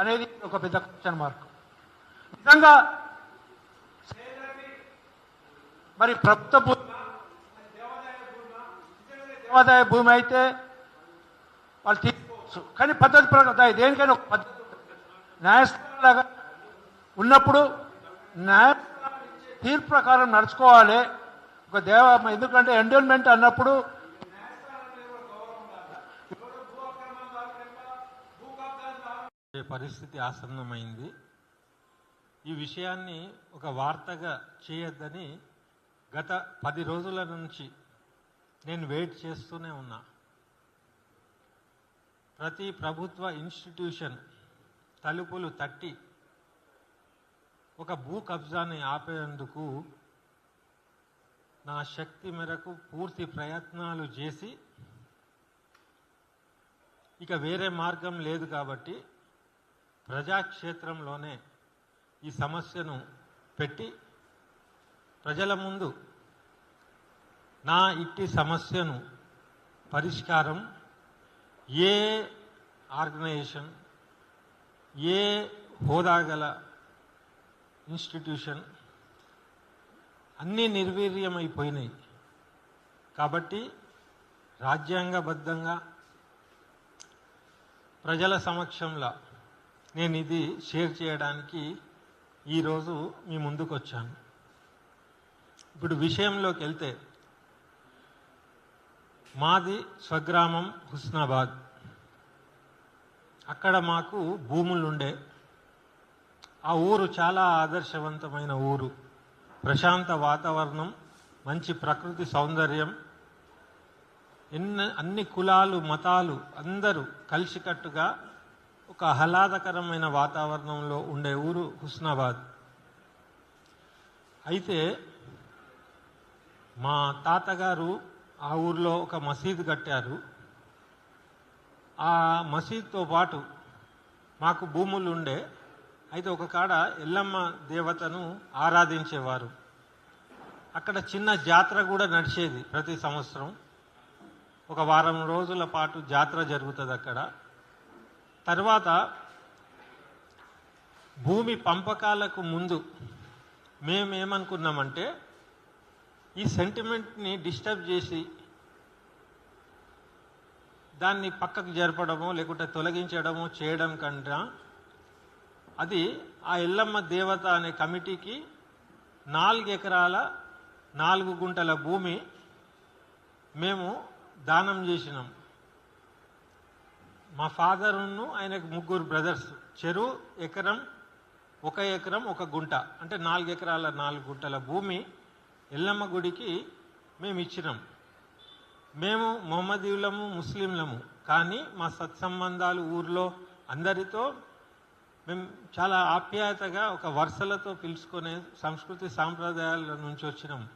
అనేది ఒక పెద్ద క్వశ్చన్ మార్క్ నిజంగా మరి ప్రభుత్వ భూమి దేవాదాయ భూమి అయితే వాళ్ళు తీసుకోవచ్చు. కానీ పద్ధతి ప్రకారం దేనికైనా ఒక పద్ధతి. న్యాయస్థానంలాగా ఉన్నప్పుడు న్యాయ తీర్పు ప్రకారం నడుచుకోవాలి. ఒక దేవ ఎందుకంటే ఎండోన్మెంట్ అన్నప్పుడు పరిస్థితి ఆసన్నమైంది. ఈ విషయాన్ని ఒక వార్తగా చేయొద్దని గత పది రోజుల నుంచి నేను వెయిట్ చేస్తూనే ఉన్నా. ప్రతి ప్రభుత్వ ఇన్స్టిట్యూషన్ తలుపులు తట్టి ఒక భూ కబ్జాని ఆపేందుకు నా శక్తి మేరకు పూర్తి ప్రయత్నాలు చేసి ఇక వేరే మార్గం లేదు కాబట్టి ప్రజాక్షేత్రంలోనే ఈ సమస్యను పెట్టి ప్రజల ముందు నా ఇట్టి సమస్యను పరిష్కారం ఏ ఆర్గనైజేషన్ ఏ హోదా గల ఇన్స్టిట్యూషన్ అన్నీ నిర్వీర్యమైపోయినాయి. కాబట్టి రాజ్యాంగబద్ధంగా ప్రజల సమక్షంలో నేను ఇది షేర్ చేయడానికి ఈరోజు మీ ముందుకు వచ్చాను ఇప్పుడు విషయంలోకి వెళ్తే మాది స్వగ్రామం హుస్నాబాద్. అక్కడ మాకు భూములు ఉండే ఆ ఊరు చాలా ఆదర్శవంతమైన ఊరు. ప్రశాంత వాతావరణం మంచి ప్రకృతి సౌందర్యం. ఎన్ని అన్ని కులాలు మతాలు అందరూ కలిసికట్టుగా ఒక ఆహ్లాదకరమైన వాతావరణంలో ఉండే ఊరు హుస్నాబాద్. అయితే మా తాతగారు ఆ ఊర్లో ఒక మసీదు కట్టారు. ఆ మసీద్తో పాటు మాకు భూములు ఉండే. అయితే ఒక కాడ ఎల్లమ్మ దేవతను ఆరాధించేవారు. అక్కడ చిన్న జాతర కూడా నడిచేది ప్రతి సంవత్సరం. ఒక వారం రోజుల పాటు జాతర జరుగుతుంది అక్కడ తర్వాత భూమి పంపకాలకు ముందు మేమేమనుకున్నామంటే ఈ సెంటిమెంట్ని డిస్టర్బ్ చేసి దాన్ని పక్కకు జరపడమో లేకుంటే తొలగించడమో చేయడం కన్నా అది ఆ ఎల్లమ్మ దేవత అనే కమిటీకి నాలుగు ఎకరాల నాలుగు గుంటల భూమి మేము దానం చేసినాం. మా ఫాదర్ను ఆయనకు ముగ్గురు బ్రదర్స్. చెరువు ఎకరం ఒక ఎకరం ఒక గుంట. అంటే నాలుగు ఎకరాల నాలుగు గుంటల భూమి ఎల్లమ్మ గుడికి మేము ఇచ్చినాం. మేము మొహమ్మదీయులము ముస్లింలము. కానీ మా సత్సంబంధాలు ఊర్లో అందరితో మేము చాలా ఆప్యాయతగా ఒక వరుసలతో పిలుచుకునే సంస్కృతి సాంప్రదాయాల నుంచి వచ్చినాం.